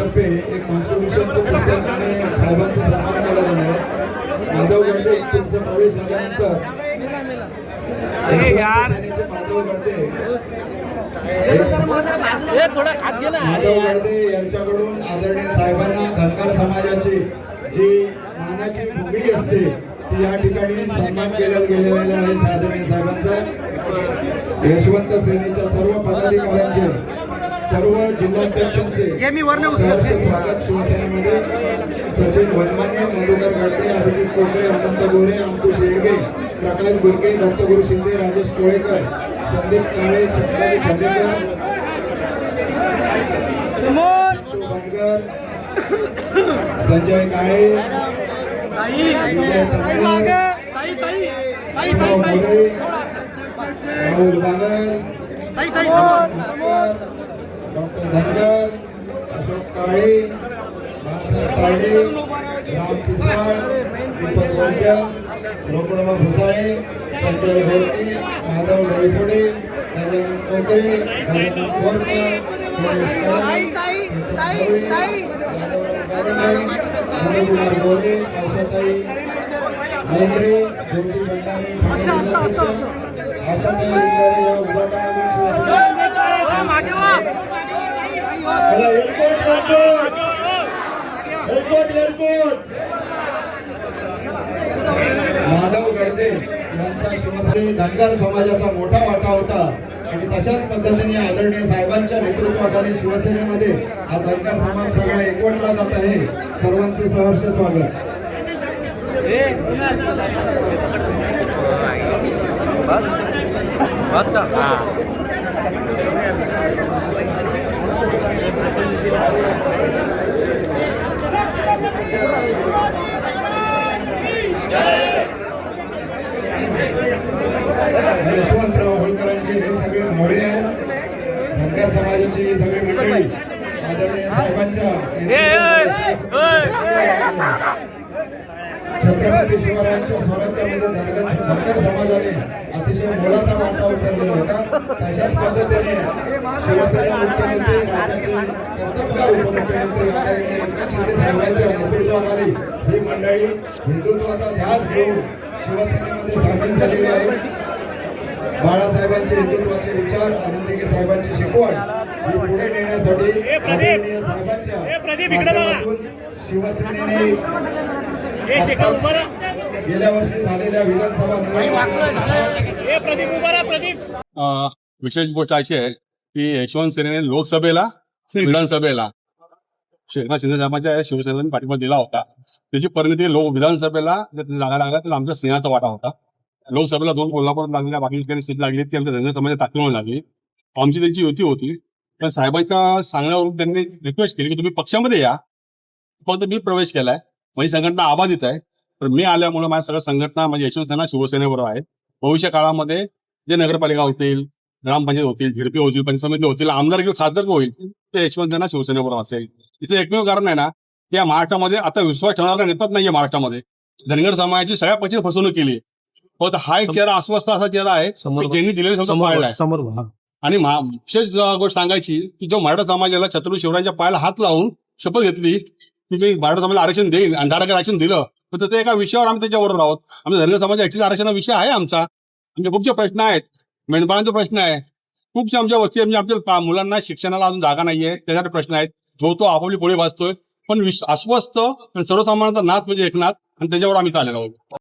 तर्फे एक कॉन्स्टिट्यूशनचं पुस्तक आणि साहेबांचा सन्मान केला जाणार आहे. माधव गडदे त्यांचा प्रवेश झाल्यानंतर माधव गडदे यांच्याकडून आदरणीय साहेबांना धनगर समाजाची जी मानाची फुगडी असते ती या ठिकाणी सन्मान केला गेलेला आहे आदरणीय साहेबांचा. यशवंत सेनेच्या सर्व पदाधिकाऱ्यांचे सर्व जिल्हाध्यक्षांचे सहर्ष स्वागत शिवसेनेमध्ये. सचिन वनमाने मधुकर गडदे अभिजित कोकरे अनंत गोरे अंकुश येळगे प्रकाश गुरके दत्तगुरु शिंदे राजेश कोळेकर संदीप काळे संताजी खांडेकर संजय काळे राहुल बागल डॉक्टर धनगर अशोक काळे बाळासाहेब तायडे राम पिसाळ दीपक वैद्य रोकडबा भुसाळे संजय घोडके माधव लळीफोडे सजन कोकरे धनंजय बोरकर गणेश कळम, अनुकुमार गोरे आशाताई लेगरे ज्योती भंडारी ठाणे जिल्हाध्यक्ष, आशाताई लिंगारे airport airport airport airport Madhav Gadde यांचा शिवसेने धनगर समाजाचा मोठा वाटा होता. आणि तशाच पद्धतीने आदरणीय साहेबांच्या नेतृत्वाखाली शिवसेनेमध्ये हा धनगर समाज सगळा एकवटला जात आहे. सर्वांचे सहर्ष स्वागत बस का हा यशवंतराव होळकरांचे हे सगळे भावडे आहेत धनगर समाजाची सगळी मंडळी आदरणीय साहेबांच्या छत्रपती शिवरायांच्या स्वराज्यामध्ये धनगर समाजाने अतिशय मोलाचा वाटा उचललेला होता. तशाच पद्धतीने शिवसेना मुख्यमंत्री राज्याचे कर्तबगार उपमुख्यमंत्री आदरणीय एकनाथ शिंदे साहेबांच्या नेतृत्वाखाली ही मंडळी हिंदुत्वाचा ध्यास घेऊन शिवसेनेमध्ये सामील झालेली आहे. बाळासाहेबांचे हिंदुत्वाचे विचार आनंदीके साहेबांची शिकवण पुढे नेण्यासाठी शिवसेनेने गेल्या वर्षी झालेल्या विधानसभा हे विशेष गोष्ट अशी आहे की यशवंत सेनेने लोकसभेला विधानसभेला एकनाथ शिंदे साहेबांच्या शिवसेनेने पाठिंबा दिला होता. त्याची परिणती लोक विधानसभेला जर जागा लागला तर आमच्या सिंहाचा वाटा होता. लोकसभेला दोन कोल्हापुरात लागलेल्या बाकी ठिकाणी सीट लागली ती आमच्या धनगर समाजात ताकदीवर लागली. आमची त्यांची युती होती. पण साहेबांच्या सांगण्यावरून त्यांनी रिक्वेस्ट केली की तुम्ही पक्षामध्ये या. फक्त मी प्रवेश केलाय. माझी संघटना आबाधित आहे. तर मी आल्यामुळे माझ्या सगळ्या संघटना म्हणजे यशवंत सेना शिवसेनेबरोबर आहे भविष्य काळामध्ये जे नगरपालिका होतील ग्रामपंचायत होतील झिडपी होतील पंचायत समिती होतील आमदार किंवा खासदार होईल ते यशवंत सेना शिवसेनेबरोबर असेल. इथे एकमेव कारण आहे ना की या महाराष्ट्रामध्ये आता विश्वास ठेवणारा नेताच नाहीये महाराष्ट्रामध्ये. धनगर समाजाची सगळ्या पक्षी फसवणूक केली फक्त हा एक चेहरा अस्वस्थ असा चेहरा आहे ज्यांनी दिलेले समोर आणि विशेष गोष्ट सांगायची की जो मराठा समाजाला छत्रपती शिवरायांच्या पायाला हात लावून शपथ घेतली की मी मराठा समाजाला आरक्षण देईन आणि दहा आरक्षण दिलं तर ते एका विषयावर आम्ही त्याच्याबरोबर आहोत. आमच्या धनगर समाज ऍक्च्युली आरक्षणा विषय आहे आमचा. आमचे खूपचे प्रश्न आहेत. मेंढपाळांचा प्रश्न आहे. खूपशा आमच्या वस्ती म्हणजे आमच्या मुलांना शिक्षणाला अजून जागा नाहीये. त्यासाठी प्रश्न आहेत. जो तो आपापली पोळी वाचतोय पण विश- अस्वस्थ आणि सर्वसामान्यांचा नाथ म्हणजे एकनाथ आणि त्याच्यावर आम्ही चाललेलो आहोत.